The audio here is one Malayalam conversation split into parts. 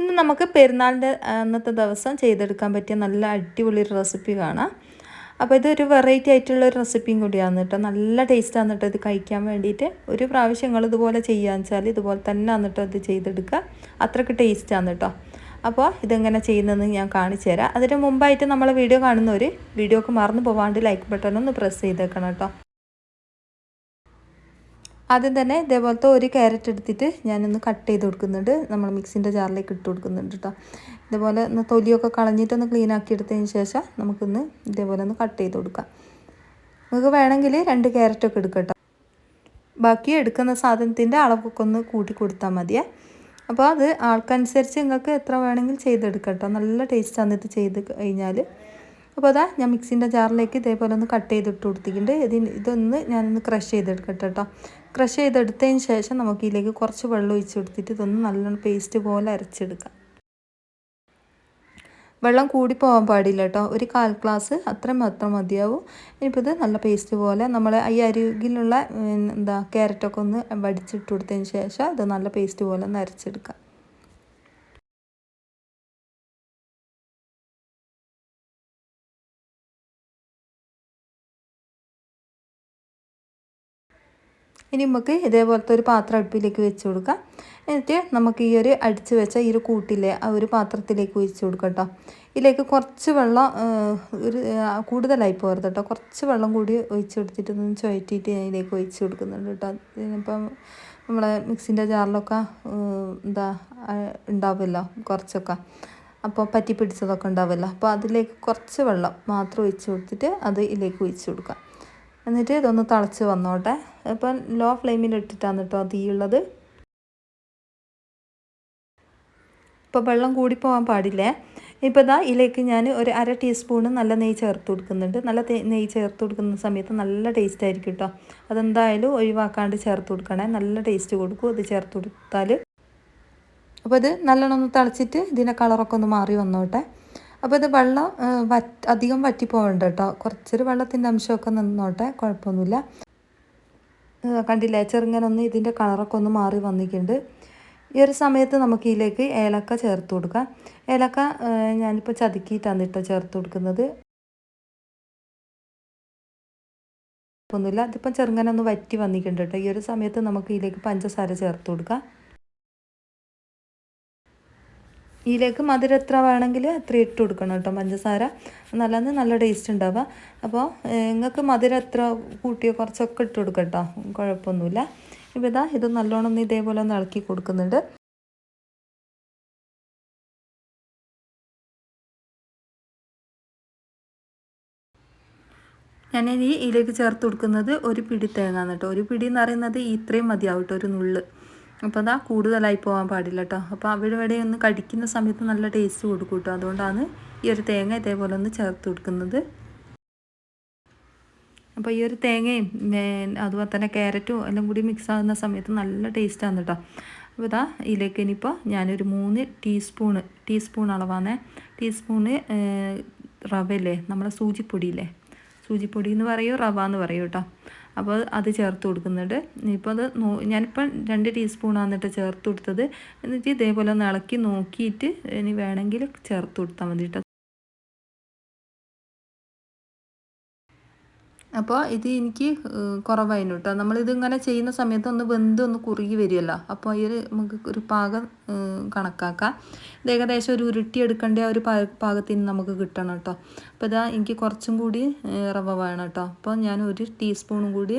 ഇന്ന് നമുക്ക് പെരുന്നാളിന്റെ അന്നത്തെ ദിവസം ചെയ്തെടുക്കാൻ പറ്റിയ നല്ല അടിപൊളി ഒരു റെസിപ്പി കാണാം. അപ്പോൾ ഇതൊരു വെറൈറ്റി ആയിട്ടുള്ള ഒരു റെസിപ്പിയും കൂടിയാണ് കേട്ടോ. നല്ല ടേസ്റ്റാണ് കേട്ടോ ഇത് കഴിക്കാൻ വേണ്ടിയിട്ട്. ഒരു പ്രാവശ്യം നിങ്ങൾ ഇതുപോലെ ചെയ്യാന്ന് വെച്ചാൽ ഇതുപോലെ തന്നെ എന്നിട്ട് ഇത് ചെയ്തെടുക്കുക. അത്രയ്ക്ക് ടേസ്റ്റാണ് കേട്ടോ. അപ്പോൾ ഇതെങ്ങനെ ചെയ്യുന്നതെന്ന് ഞാൻ കാണിച്ചു തരാം. അതിന് മുമ്പായിട്ട് നമ്മളെ വീഡിയോ കാണുന്നവർ വീഡിയോക്ക് മറന്നു പോവാണ്ട് ലൈക്ക് ബട്ടൺ ഒന്ന് പ്രസ് ചെയ്തേക്കണം കേട്ടോ. ആദ്യം തന്നെ ഇതേപോലത്തെ ഒരു ക്യാരറ്റ് എടുത്തിട്ട് ഞാനൊന്ന് കട്ട് ചെയ്ത് കൊടുക്കുന്നുണ്ട്. നമ്മൾ മിക്സിന്റെ ജാറിലേക്ക് ഇട്ട് കൊടുക്കുന്നുണ്ട് കേട്ടോ ഇതേപോലെ ഒന്ന് തൊലിയൊക്കെ കളഞ്ഞിട്ടൊന്ന് ക്ലീൻ ആക്കി എടുത്തതിന് ശേഷം നമുക്കൊന്ന് ഇതേപോലെ ഒന്ന് കട്ട് ചെയ്ത് കൊടുക്കാം. നിങ്ങൾക്ക് വേണമെങ്കിൽ രണ്ട് ക്യാരറ്റൊക്കെ എടുക്കട്ടോ ബാക്കി എടുക്കുന്ന സാധനത്തിന്റെ അളവൊക്കെ ഒന്ന് കൂട്ടി കൊടുത്താൽ മതിയേ. അപ്പോൾ അത് ആൾക്കനുസരിച്ച് നിങ്ങൾക്ക് എത്ര വേണമെങ്കിൽ ചെയ്തെടുക്കട്ടോ നല്ല ടേസ്റ്റാണ് ഇത് ചെയ്ത് കഴിഞ്ഞാൽ അപ്പോൾ അതാ ഞാൻ മിക്സിന്റെ ജാറിലേക്ക് ഇതേപോലെ ഒന്ന് കട്ട് ചെയ്തിട്ട് കൊടുത്തിട്ടുണ്ട്. ഇതിന് ഇതൊന്ന് ഞാനൊന്ന് ക്രഷ് ചെയ്തെടുക്കട്ടെ കേട്ടോ ക്രഷ് ചെയ്തെടുത്തതിന് ശേഷം നമുക്ക് ഇതിലേക്ക് കുറച്ച് വെള്ളം ഒഴിച്ച് കൊടുത്തിട്ട് ഇതൊന്ന് നല്ലോണം പേസ്റ്റ് പോലെ അരച്ചെടുക്കാം. വെള്ളം കൂടി പോകാൻ പാടില്ല കേട്ടോ ഒരു കാൽ ഗ്ലാസ് അത്രയും മാത്രം മതിയാവും. ഇനിയിപ്പോൾ ഇത് നല്ല പേസ്റ്റ് പോലെ നമ്മൾ ഈ അരികിലുള്ള എന്താ ക്യാരറ്റൊക്കെ ഒന്ന് വടിച്ചിട്ട് കൊടുത്തതിന് ശേഷം ഇത് നല്ല പേസ്റ്റ് പോലെ ഒന്ന് അരച്ചെടുക്കാം. ഇനി നമുക്ക് ഇതേപോലത്തെ ഒരു പാത്രം അടുപ്പിലേക്ക് വെച്ച് കൊടുക്കാം. എന്നിട്ട് നമുക്ക് ഈ ഒരു അടിച്ച് വെച്ച ഈ ഒരു കൂട്ടിലെ ആ ഒരു പാത്രത്തിലേക്ക് ഒഴിച്ച് കൊടുക്കാം കേട്ടോ ഇതിലേക്ക് കുറച്ച് വെള്ളം ഒരു കൂടുതലായി പോകരുത് കേട്ടോ കുറച്ച് വെള്ളം കൂടി ഒഴിച്ച് കൊടുത്തിട്ട് ഒന്ന് ചുഴറ്റിയിട്ട് ഞാൻ ഇതിലേക്ക് ഒഴിച്ച് കൊടുക്കുന്നുണ്ട് കേട്ടോ ഇപ്പം നമ്മളെ മിക്സിന്റെ ജാറിലൊക്കെ എന്താ ഉണ്ടാവുമല്ലോ കുറച്ചൊക്കെ. അപ്പോൾ പറ്റി പിടിച്ചതൊക്കെ ഉണ്ടാവുമല്ലോ. അപ്പോൾ അതിലേക്ക് കുറച്ച് വെള്ളം മാത്രം ഒഴിച്ച് കൊടുത്തിട്ട് അത് ഇതിലേക്ക് ഒഴിച്ച് കൊടുക്കാം. എന്നിട്ട് ഇതൊന്ന് തിളച്ച് വന്നോട്ടെ. ഇപ്പം ലോ ഫ്ലെയിമിൽ ഇട്ടിട്ടാണ് കേട്ടോ തീയുള്ളത് ഇപ്പോൾ വെള്ളം കൂടി പോകാൻ പാടില്ലേ? ഇപ്പോൾ ഇതാ ഇതിലേക്ക് ഞാൻ ഒരു അര ടീസ്പൂണ് നല്ല നെയ്യ് ചേർത്ത് കൊടുക്കുന്നുണ്ട്. നല്ല നെയ്യ് ചേർത്ത് കൊടുക്കുന്ന സമയത്ത് നല്ല ടേസ്റ്റ് ആയിരിക്കും കേട്ടോ അതെന്തായാലും ഒഴിവാക്കാണ്ട് ചേർത്ത് കൊടുക്കണേ. നല്ല ടേസ്റ്റ് കൊടുക്കും. അത് ചേർത്ത് കൊടുത്താൽ അപ്പോൾ ഇത് നല്ലോണം ഒന്ന് തിളച്ചിട്ട് ഇതിന്റെ കളറൊക്കെ ഒന്ന് മാറി വന്നോട്ടെ. അപ്പോൾ ഇത് വെള്ളം വറ്റ് അധികം വറ്റി പോകണ്ട കേട്ടോ കുറച്ചൊരു വെള്ളത്തിന്റെ അംശമൊക്കെ നിന്നോട്ടെ കുഴപ്പമൊന്നുമില്ല. കണ്ടില്ലേ ചെറുങ്ങനൊന്ന് ഇതിന്റെ കളറൊക്കെ ഒന്ന് മാറി വന്നിട്ടുണ്ട്. ഈ ഒരു സമയത്ത് നമുക്ക് ഇതിലേക്ക് ഏലക്ക ചേർത്ത് കൊടുക്കാം. ഏലക്ക ഞാനിപ്പോൾ ചതുക്കിയിട്ടാണ് കേട്ടോ ചേർത്ത് കൊടുക്കുന്നത്. ഒന്നുമില്ല അതിപ്പം ചെറുങ്ങനൊന്ന് വറ്റി വന്നിട്ടുണ്ട് കേട്ടോ ഈ ഒരു സമയത്ത് നമുക്ക് ഇതിലേക്ക് പഞ്ചസാര ചേർത്ത് കൊടുക്കാം. ഇതിലേക്ക് മധുരം എത്ര വേണമെങ്കിൽ അത്ര ഇട്ട് കൊടുക്കണം കേട്ടോ പഞ്ചസാര. നല്ലത് നല്ല ടേസ്റ്റ് ഉണ്ടാവുക. അപ്പോൾ നിങ്ങൾക്ക് മധുരം എത്ര കൂട്ടിയോ കുറച്ചൊക്കെ ഇട്ട് കൊടുക്കാം കേട്ടോ കുഴപ്പമൊന്നുമില്ല. ഇപ്പോൾ ഇതാ ഇത് നല്ലോണം ഒന്ന് ഇതേപോലെ ഒന്ന് ഇളക്കി കൊടുക്കുന്നുണ്ട്. ഞാനിനി ഇതിലേക്ക് ചേർത്ത് കൊടുക്കുന്നത് ഒരു പിടി തേങ്ങ കേട്ടോ. ഒരു പിടി എന്ന് പറയുന്നത് ഇത്രയും മതിയാവും കേട്ടോ ഒരു നുള്ള്. അപ്പോൾ അതാ കൂടുതലായി പോകാൻ പാടില്ല കേട്ടോ അപ്പോൾ അവിടെ ഇവിടെ ഒന്ന് കടിക്കുന്ന സമയത്ത് നല്ല ടേസ്റ്റ് കൊടുക്കും കേട്ടോ അതുകൊണ്ടാണ് ഈ ഒരു തേങ്ങ ഇതേപോലെ ഒന്ന് ചേർത്ത് കൊടുക്കുന്നത്. അപ്പോൾ ഈ ഒരു തേങ്ങയും അതുപോലെ തന്നെ ക്യാരറ്റും എല്ലാം കൂടി മിക്സ് ആകുന്ന സമയത്ത് നല്ല ടേസ്റ്റാണ് കേട്ടോ അപ്പോൾ ഇതാ ഇതിലേക്ക് ഇനിയിപ്പോൾ ഞാനൊരു മൂന്ന് ടീസ്പൂണ് ടീസ്പൂൺ അളവാണ്. ടീസ്പൂണ് റവയില്ലേ? നമ്മളെ സൂചിപ്പൊടിയില്ലേ? സൂചിപ്പൊടി എന്ന് പറയൂ റവ എന്ന് പറയൂ കേട്ടോ അപ്പോൾ അത് ചേർത്ത് കൊടുക്കുന്നുണ്ട്. ഇപ്പോൾ അത് നോ ഞാനിപ്പം രണ്ട് ടീസ്പൂണാണ് എന്നിട്ട് ചേർത്ത് കൊടുത്തത്. എന്നിട്ട് ഇതേപോലെ ഒന്ന് ഇളക്കി നോക്കിയിട്ട് ഇനി വേണമെങ്കിൽ ചേർത്ത് കൊടുത്താൽ മതി കേട്ടോ അപ്പോൾ ഇത് എനിക്ക് കുറവായിരുന്നു കേട്ടോ നമ്മളിതിങ്ങനെ ചെയ്യുന്ന സമയത്ത് ഒന്ന് വെന്ത് ഒന്ന് കുറുകി വരുമല്ലോ അപ്പോൾ ഈ ഒരു നമുക്ക് ഒരു പാകം കണക്കാക്കാം. ഇത് ഏകദേശം ഒരു ഉരുട്ടി എടുക്കേണ്ട ഒരു പാകത്തിന് നമുക്ക് കിട്ടണം കേട്ടോ അപ്പോൾ ഇതാ എനിക്ക് കുറച്ചും കൂടി റവ വേണം കേട്ടോ അപ്പോൾ ഞാൻ ഒരു ടീസ്പൂണും കൂടി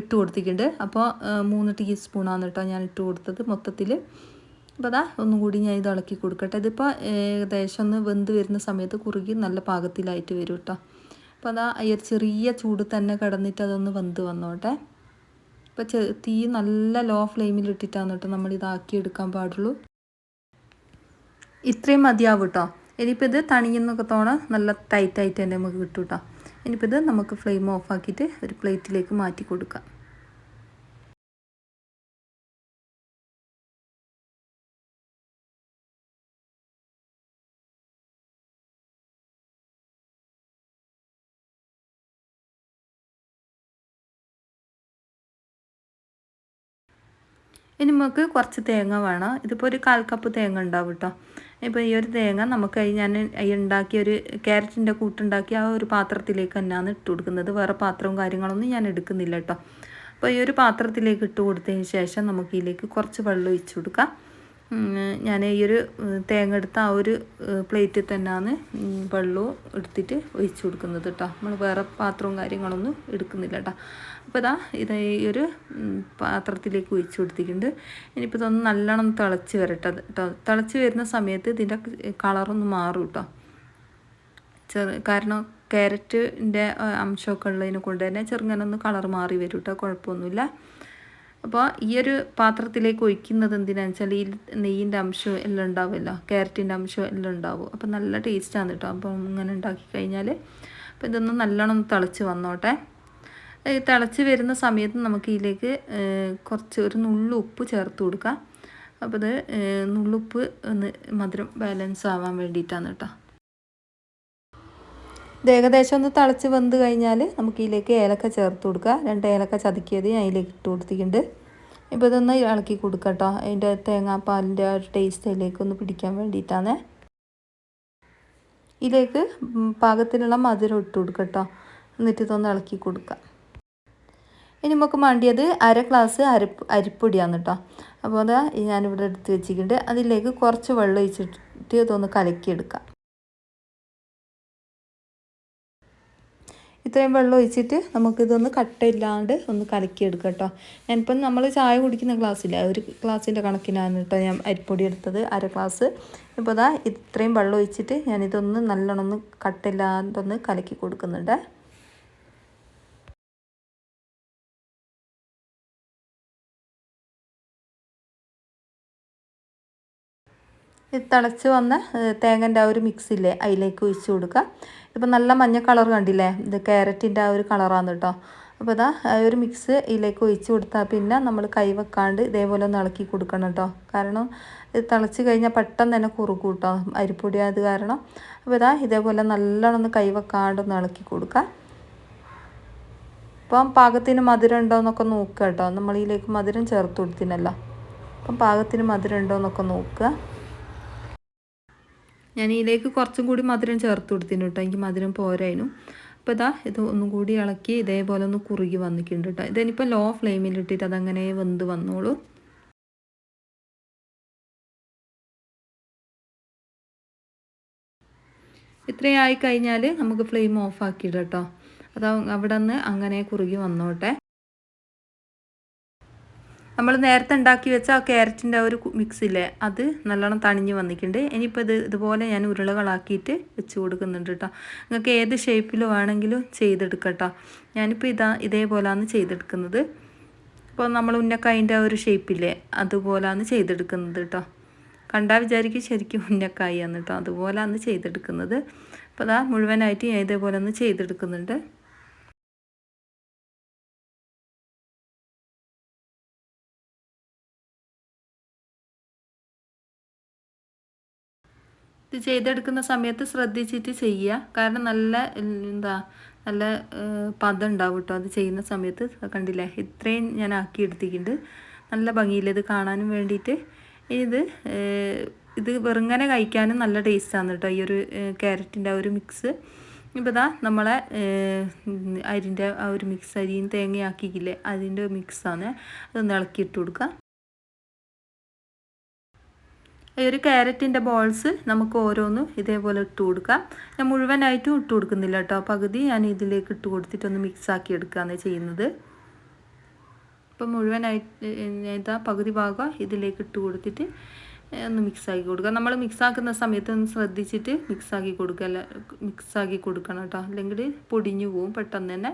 ഇട്ട് കൊടുത്തിട്ടുണ്ട്. അപ്പോൾ മൂന്ന് ടീസ്പൂണാണ് കേട്ടോ ഞാൻ ഇട്ട് കൊടുത്തത് മൊത്തത്തിൽ അപ്പോൾ അതാ ഒന്നും കൂടി ഞാൻ ഇത് ഇളക്കി കൊടുക്കട്ടെ. ഇതിപ്പോൾ ഏകദേശം ഒന്ന് വെന്ത് വരുന്ന സമയത്ത് കുറുകി നല്ല പാകത്തിലായിട്ട് വരും കേട്ടോ അപ്പോൾ അതാ അയ്യർ ചെറിയ ചൂട് തന്നെ കിടന്നിട്ട് അതൊന്ന് വെന്ത് വന്നോട്ടെ. ഇപ്പോൾ തീ നല്ല ലോ ഫ്ലെയിമിൽ ഇട്ടിട്ടാണ് കേട്ടോ നമ്മൾ ഇതാക്കി എടുക്കാൻ പാടുള്ളൂ. ഇത്രയും മതിയാവും കേട്ടോ ഇനിയിപ്പോൾ ഇത് തണിയുന്നൊക്കെ തോണ നല്ല ടൈറ്റായിട്ട് തന്നെ നമുക്ക് കിട്ടും കേട്ടോ ഇനിയിപ്പോൾ ഇത് നമുക്ക് ഫ്ലെയിം ഓഫ് ആക്കിയിട്ട് ഒരു പ്ലേറ്റിലേക്ക് മാറ്റി കൊടുക്കാം. ഇനി നമുക്ക് കുറച്ച് തേങ്ങ വേണം. ഇതിപ്പോൾ ഒരു കാൽ കപ്പ് തേങ്ങ ഉണ്ടാവും കേട്ടോ ഇപ്പോൾ ഈ ഒരു തേങ്ങ നമുക്ക് ഞാൻ ഉണ്ടാക്കിയ ഒരു ക്യാരറ്റിന്റെ കൂട്ടുണ്ടാക്കിയ ആ ഒരു പാത്രത്തിലേക്ക് തന്നെയാണ് ഇട്ട് കൊടുക്കുന്നത്. വേറെ പാത്രവും കാര്യങ്ങളൊന്നും ഞാൻ എടുക്കുന്നില്ല കേട്ടോ അപ്പോൾ ഈ ഒരു പാത്രത്തിലേക്ക് ഇട്ട് കൊടുത്തതിന് ശേഷം നമുക്ക് ഇതിലേക്ക് കുറച്ച് വെള്ളം ഒഴിച്ചു കൊടുക്കാം. ഞാൻ ഈ ഒരു തേങ്ങ എടുത്ത ആ ഒരു പ്ലേറ്റിൽ തന്നെയാണ് വെള്ളവും എടുത്തിട്ട് ഒഴിച്ച് കൊടുക്കുന്നത് കേട്ടോ നമ്മൾ വേറെ പാത്രവും കാര്യങ്ങളൊന്നും എടുക്കുന്നില്ല കേട്ടോ അപ്പോൾ ഇതാ ഇത് ഈ ഒരു പാത്രത്തിലേക്ക് ഒഴിച്ചു കൊടുത്തിട്ടുണ്ട്. ഇനിയിപ്പോൾ ഇതൊന്ന് നല്ലോണം തിളച്ച് വരട്ടെ. കേട്ടോ തിളച്ച് വരുന്ന സമയത്ത് ഇതിന്റെ കളറൊന്ന് മാറും കേട്ടോ ചെറു കാരണം ക്യാരറ്റിന്റെ അംശമൊക്കെ ഉള്ളതിനെ കൊണ്ട് തന്നെ ചെറുങ്ങനൊന്ന് കളർ മാറി വരും കേട്ടോ കുഴപ്പമൊന്നുമില്ല. അപ്പോൾ ഈ ഒരു പാത്രത്തിലേക്ക് ഒഴിക്കുന്നത് എന്തിനാണെന്ന് വെച്ചാൽ ഈ നെയ്യിന്റെ അംശം എല്ലാം ഉണ്ടാവുമല്ലോ ക്യാരറ്റിന്റെ അംശം എല്ലാം ഉണ്ടാവും. അപ്പോൾ നല്ല ടേസ്റ്റാണ് കേട്ടോ അപ്പോൾ ഇങ്ങനെ ഉണ്ടാക്കി കഴിഞ്ഞാൽ അപ്പോൾ ഇതൊന്ന് നല്ലോണം തിളച്ച് വന്നോട്ടെ. തിളച്ച് വരുന്ന സമയത്ത് നമുക്ക് ഇതിലേക്ക് കുറച്ച് ഒരു നുള്ളു ഉപ്പ് ചേർത്ത് കൊടുക്കാം. അപ്പോൾ ഇത് നുള്ളുപ്പ് ഒന്ന് മധുരം ബാലൻസ് ആവാൻ വേണ്ടിയിട്ടാണ് കേട്ടോ ഇത് ഏകദേശം ഒന്ന് തിളച്ച് വെന്ത് കഴിഞ്ഞാൽ നമുക്ക് ഇതിലേക്ക് ഏലക്ക ചേർത്ത് കൊടുക്കുക. രണ്ട് ഏലക്ക ചതുക്കിയത് ഞാൻ അതിലേക്ക് ഇട്ട് കൊടുത്തിട്ടുണ്ട്. ഇപ്പോൾ ഇതൊന്ന് ഇളക്കി കൊടുക്കുക കേട്ടോ. അതിന്റെ തേങ്ങാപ്പാലിന്റെ ആ ഒരു ടേസ്റ്റ് അതിലേക്ക് ഒന്ന് പിടിക്കാൻ വേണ്ടിയിട്ടാണ്. ഇതിലേക്ക് പാകത്തിനുള്ള മധുരം ഇട്ട് കൊടുക്കുക കേട്ടോ. എന്നിട്ട് ഇതൊന്ന് ഇളക്കി കൊടുക്കുക ഇനി നമുക്ക് വേണ്ടിയത് അര ഗ്ലാസ് അരപ്പ് അരിപ്പൊടിയാണ് കേട്ടോ. അപ്പോൾ അതാ ഞാനിവിടെ എടുത്ത് വെച്ചിട്ടുണ്ട്. അതിലേക്ക് കുറച്ച് വെള്ളം ഒഴിച്ചിട്ട് ഇതൊന്ന് കലക്കിയെടുക്കാം. ഇത്രയും വെള്ളം ഒഴിച്ചിട്ട് നമുക്കിതൊന്ന് കട്ടയില്ലാണ്ട് ഒന്ന് കലക്കിയെടുക്കുക കേട്ടോ. ഞാനിപ്പം നമ്മൾ ചായ കുടിക്കുന്ന ഗ്ലാസ്സില്ല? ഒരു ഗ്ലാസ്സിന്റെ കണക്കിനാണ് കേട്ടോ ഞാൻ അരിപ്പൊടി എടുത്തത് അര ഗ്ലാസ്. ഇപ്പോൾ അതാ ഇത്രയും വെള്ളം ഒഴിച്ചിട്ട് ഞാനിതൊന്ന് നല്ലോണം ഒന്ന് കട്ടയില്ലാണ്ടൊന്ന് കലക്കി കൊടുക്കുന്നുണ്ട്. തിളച്ച് വന്ന തേങ്ങന്റെ ആ ഒരു മിക്സില്ലേ അതിലേക്ക് ഒഴിച്ച് കൊടുക്കുക ഇപ്പം നല്ല മഞ്ഞ കളർ കണ്ടില്ലേ? ഇത് ക്യാരറ്റിന്റെ ആ ഒരു കളറാണ് കേട്ടോ. അപ്പോൾ ഇതാ ഒരു മിക്സ് ഇതിലേക്ക് ഒഴിച്ച് കൊടുത്താൽ പിന്നെ നമ്മൾ കൈ വെക്കാണ്ട് ഇതേപോലെ ഒന്ന് ഇളക്കി കൊടുക്കണം കേട്ടോ. കാരണം ഇത് തിളച്ച് കഴിഞ്ഞാൽ പെട്ടെന്ന് തന്നെ കുറുക്കും കേട്ടോ അരിപ്പൊടി ആയത് കാരണം. അപ്പോൾ ഇതാ ഇതേപോലെ നല്ലോണം ഒന്ന് കൈ വെക്കാണ്ട് ഒന്ന് ഇളക്കി കൊടുക്കാം. അപ്പം പാകത്തിന് മധുരം ഉണ്ടോ എന്നൊക്കെ നോക്കുക കേട്ടോ. നമ്മളിതിലേക്ക് മധുരം ചേർത്ത് കൊടുത്തിനല്ലോ. അപ്പം പാകത്തിന് മധുരം ഉണ്ടോ എന്നൊക്കെ നോക്കുക. ഞാൻ ഇതിലേക്ക് കുറച്ചും കൂടി മധുരം ചേർത്ത് കൊടുത്തിന് കേട്ടോ. എനിക്ക് മധുരം പോരായിരുന്നു. അപ്പോൾ ഇതാ ഇത് ഒന്നും കൂടി ഇളക്കി ഇതേപോലെ ഒന്ന് കുറുകി വന്നിട്ടുണ്ട് കേട്ടോ. ഇതിനിപ്പോൾ ലോ ഫ്ലെയിമിൽ ഇട്ടിട്ട് അതങ്ങനെ വെന്ത് വന്നോളൂ. ഇത്രയായി കഴിഞ്ഞാൽ നമുക്ക് ഫ്ലെയിം ഓഫ് ആക്കിയിടാം കേട്ടോ. അത് അവിടെ നിന്ന് അങ്ങനെ കുറുകി വന്നോട്ടെ. നമ്മൾ നേരത്തെ ഉണ്ടാക്കി വെച്ച ആ ക്യാരറ്റിന്റെ ആ ഒരു മിക്സില്ലേ അത് നല്ലോണം തണിഞ്ഞ് വന്നിട്ടുണ്ട്. ഇനിയിപ്പോൾ ഇത് ഇതുപോലെ ഞാൻ ഉരുളകളാക്കിയിട്ട് വെച്ച് കൊടുക്കുന്നുണ്ട് കേട്ടോ നിങ്ങൾക്ക് ഏത് ഷേപ്പിൽ വേണമെങ്കിലും ചെയ്തെടുക്കട്ടോ ഞാനിപ്പോൾ ഇതാ ഇതേപോലെയാണ് ചെയ്തെടുക്കുന്നത്. ഇപ്പോൾ നമ്മൾ ഉന്നക്കായിന്റെ ഒരു ഷേപ്പില്ലേ അതുപോലെയാണ് ചെയ്തെടുക്കുന്നത് കേട്ടോ കണ്ടാൽ വിചാരിക്കും ശരിക്കും ഉന്നക്കായി ആണ് കേട്ടോ അതുപോലെയാണ് ചെയ്തെടുക്കുന്നത്. അപ്പോൾ അതാ മുഴുവനായിട്ട് ഞാൻ ഇതേപോലെ ഒന്ന് ചെയ്തെടുക്കുന്നുണ്ട്. ഇത് ചെയ്തെടുക്കുന്ന സമയത്ത് ശ്രദ്ധിച്ചിട്ട് ചെയ്യുക. കാരണം നല്ല എന്താ നല്ല പദം ഉണ്ടാവും കേട്ടോ അത് ചെയ്യുന്ന സമയത്ത് കണ്ടില്ലേ? ഇത്രയും ഞാൻ ആക്കി എടുത്തിട്ടുണ്ട്. നല്ല ഭംഗിയിൽ ഇത് കാണാനും വേണ്ടിയിട്ട്. ഇത് ഇത് വെറുങ്ങനെ കഴിക്കാനും നല്ല ടേസ്റ്റാണ് കേട്ടോ ഈ ഒരു ക്യാരറ്റിന്റെ ആ ഒരു മിക്സ് ഇപ്പോൾ ഇതാ നമ്മളെ അരിന്റെ ആ ഒരു മിക്സ് അരിയും തേങ്ങയാക്കിയില്ലേ അതിന്റെ മിക്സാണ് അതൊന്ന് ഇളക്കിയിട്ട് കൊടുക്കുക. ഈ ഒരു ക്യാരറ്റിന്റെ ബോൾസ് നമുക്ക് ഓരോന്നും ഇതേപോലെ ഇട്ട് കൊടുക്കാം. ഞാൻ മുഴുവനായിട്ടും ഇട്ട് കൊടുക്കുന്നില്ല കേട്ടോ. പകുതി ഞാൻ ഇതിലേക്ക് ഇട്ട് കൊടുത്തിട്ടൊന്ന് മിക്സ് ആക്കി എടുക്കുകയാണ് ചെയ്യുന്നത്. ഇപ്പം മുഴുവനായിട്ട് ഇതാ പകുതി ഭാഗം ഇതിലേക്ക് ഇട്ട് കൊടുത്തിട്ട് ഒന്ന് മിക്സ് ആക്കി കൊടുക്കുക നമ്മൾ മിക്സ് ആക്കുന്ന സമയത്ത് ഒന്ന് ശ്രദ്ധിച്ചിട്ട് മിക്സ് ആക്കി കൊടുക്കുക. അല്ല മിക്സ് ആക്കി കൊടുക്കണം കേട്ടോ. അല്ലെങ്കിൽ പൊടിഞ്ഞു പോവും പെട്ടെന്ന് തന്നെ.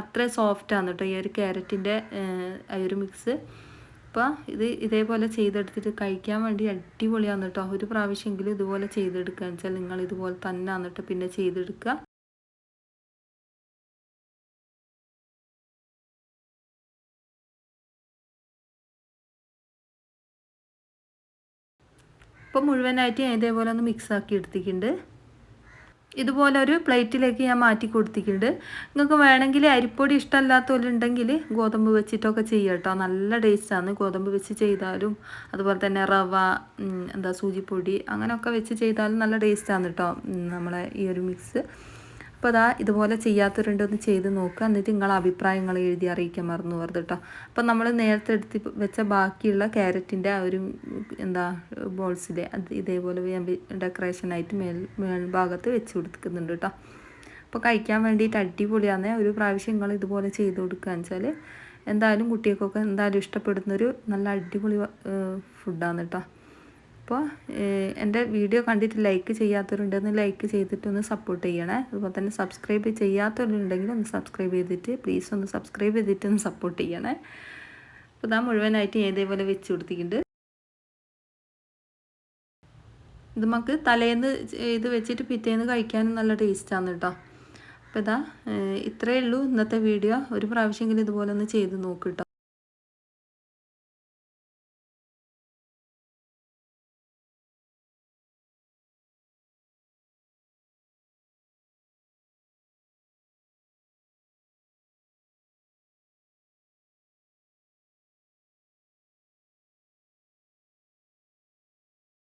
അത്രയും സോഫ്റ്റാണ് കേട്ടോ ഈ ഒരു ക്യാരറ്റിന്റെ ആ ഒരു മിക്സ് അപ്പോൾ ഇത് ഇതേപോലെ ചെയ്തെടുത്തിട്ട് കഴിക്കാൻ വേണ്ടി അടിപൊളിയാണ് കേട്ടോ ഒരു പ്രാവശ്യമെങ്കിലും ഇതുപോലെ ചെയ്തെടുക്കുക എന്ന് വെച്ചാൽ നിങ്ങൾ ഇതുപോലെ തന്നെ എന്നിട്ട് പിന്നെ ചെയ്തെടുക്കുക ഇപ്പോൾ മുഴുവനായിട്ട് ഞാൻ ഇതേപോലെ ഒന്ന് മിക്സ് ആക്കി എടുത്തിട്ടുണ്ട്. ഇതുപോലെ ഒരു പ്ലേറ്റിലേക്ക് ഞാൻ മാറ്റി കൊടുത്തിട്ടുണ്ട്. നിങ്ങൾക്ക് വേണമെങ്കിൽ അരിപ്പൊടി ഇഷ്ടമല്ലാത്തവരുണ്ടെങ്കിൽ ഗോതമ്പ് വെച്ചിട്ടൊക്കെ ചെയ്യുക കേട്ടോ. നല്ല ടേസ്റ്റാണ് ഗോതമ്പ് വെച്ച് ചെയ്താലും അതുപോലെ തന്നെ റവ എന്താ സൂചിപ്പൊടി അങ്ങനെയൊക്കെ വെച്ച് ചെയ്താലും നല്ല ടേസ്റ്റാണ് കേട്ടോ നമ്മളെ ഈ ഒരു മിക്സ് അപ്പോൾ അതാ ഇതുപോലെ ചെയ്യാത്തവരുണ്ടൊന്ന് ചെയ്ത് നോക്കുക എന്നിട്ട് നിങ്ങളെ അഭിപ്രായങ്ങൾ എഴുതി അറിയിക്കാൻ മറന്നു പോകരുത് കേട്ടോ അപ്പോൾ നമ്മൾ നേരത്തെ എടുത്ത് വെച്ച ബാക്കിയുള്ള ക്യാരറ്റിന്റെ ആ ഒരു എന്താ ബോൾസിലെ അത് ഇതേപോലെ ഡെക്കറേഷൻ ആയിട്ട് മേൽ മേൽഭാഗത്ത് വെച്ച് കൊടുക്കുന്നുണ്ട് കേട്ടോ അപ്പോൾ കഴിക്കാൻ വേണ്ടിയിട്ട് അടിപൊളിയാണ് ഒരു പ്രാവശ്യം നിങ്ങൾ ഇതുപോലെ ചെയ്ത് കൊടുക്കുക വെച്ചാൽ എന്തായാലും കുട്ടികൾക്കൊക്കെ എന്തായാലും ഇഷ്ടപ്പെടുന്നൊരു നല്ല അടിപൊളി ഫുഡാണ് കേട്ടോ അപ്പോൾ എന്റെ വീഡിയോ കണ്ടിട്ട് ലൈക്ക് ചെയ്യാത്തവരുണ്ടെന്ന് ലൈക്ക് ചെയ്തിട്ട് ഒന്ന് സപ്പോർട്ട് ചെയ്യണേ. അതുപോലെ തന്നെ സബ്സ്ക്രൈബ് ചെയ്യാത്തവരുണ്ടെങ്കിൽ ഒന്ന് സബ്സ്ക്രൈബ് ചെയ്തിട്ട് പ്ലീസ് ഒന്ന് സബ്സ്ക്രൈബ് ചെയ്തിട്ട് ഒന്ന് സപ്പോർട്ട് ചെയ്യണേ. അപ്പോൾ ഇതാ മുഴുവനായിട്ട് ഞാൻ ഇതേപോലെ വെച്ച് കൊടുത്തിട്ടുണ്ട്. ഇത് നമുക്ക് തലേന്ന് ഇത് വെച്ചിട്ട് പിറ്റേന്ന് കഴിക്കാനും നല്ല ടേസ്റ്റാണ് കേട്ടോ. അപ്പോൾ ഇതാ ഇത്രയേ ഉള്ളൂ ഇന്നത്തെ വീഡിയോ. ഒരു പ്രാവശ്യമെങ്കിലും ഇതുപോലെ ഒന്ന് ചെയ്ത് നോക്ക് കേട്ടോ.